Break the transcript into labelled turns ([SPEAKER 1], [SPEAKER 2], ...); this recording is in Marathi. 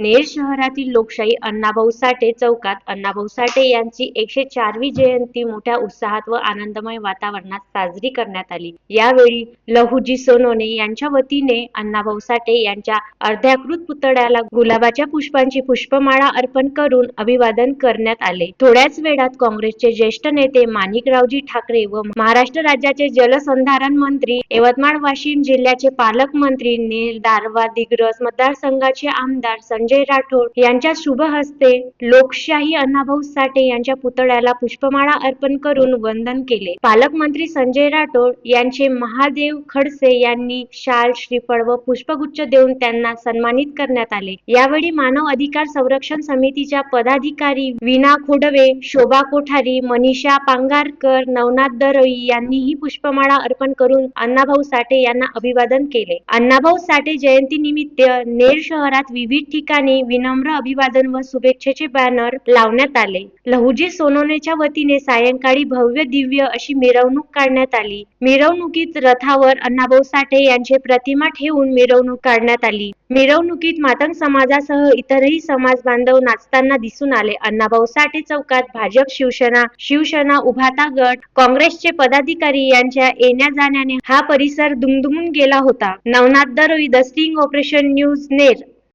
[SPEAKER 1] नेर शहरातील लोकशाही अण्णाभाऊ साठे चौकात अण्णाभाऊ साठे यांची एकशे चारवी जयंती मोठ्या उत्साहात व आनंदमय वातावरणात साजरी करण्यात आली. यावेळी लहुजी सोनोने यांच्या वतीने अण्णाभाऊ साठे यांच्या अर्ध्याकृत पुतळ्याला गुलाबाच्या पुष्पांची पुष्पमाळा अर्पण करून अभिवादन करण्यात आले. थोड्याच वेळात काँग्रेसचे ज्येष्ठ नेते माणिकरावजी ठाकरे व महाराष्ट्र राज्याचे जलसंधारण मंत्री यवतमाळ वाशिम जिल्ह्याचे पालकमंत्री नेर दारवा दिग्रस मतदारसंघाचे आमदार संजय राठोड यांच्या शुभ हस्ते लोकशाही अण्णाभाऊ साठे यांच्या पुतळ्याला पुष्पमाळा अर्पण करून वंदन केले. पालकमंत्री संजय राठोड यांचे महादेव खडसे यांनी शाल श्रीफळ व पुष्पगुच्छ देऊन त्यांना सन्मानित करण्यात आले. यावेळी मानव अधिकार संरक्षण समितीच्या पदाधिकारी विना खोडवे शोभा कोठारी मनीषा पांगारकर नवनाथ दरोई यांनीही पुष्पमाळा अर्पण करून अण्णाभाऊ साठे यांना अभिवादन केले. अण्णाभाऊ साठे जयंती निमित्त नेर शहरात विविध ठिकाणी विनम्र अभिवादन व शुभेच्छेचे बॅनर लावण्यात आले. लहुजी सोनवणेच्या वतीने सायंकाळी भव्य दिव्य अशी मिरवणूक काढण्यात आली. मिरवणुकीत रथावर अण्णाभाऊ साठे यांचे प्रतिमा ठेवून मिरवणूक काढण्यात आली. मिरवणुकीत मातंग समाजासह इतरही समाज बांधव नाचताना दिसून आले. अण्णाभाऊ साठे चौकात भाजप शिवसेना शिवसेना उभाता गट काँग्रेसचे पदाधिकारी यांच्या येण्या जाण्याने हा परिसर दुमदुमून गेला होता. Navnath Daroi the sting operation news Ner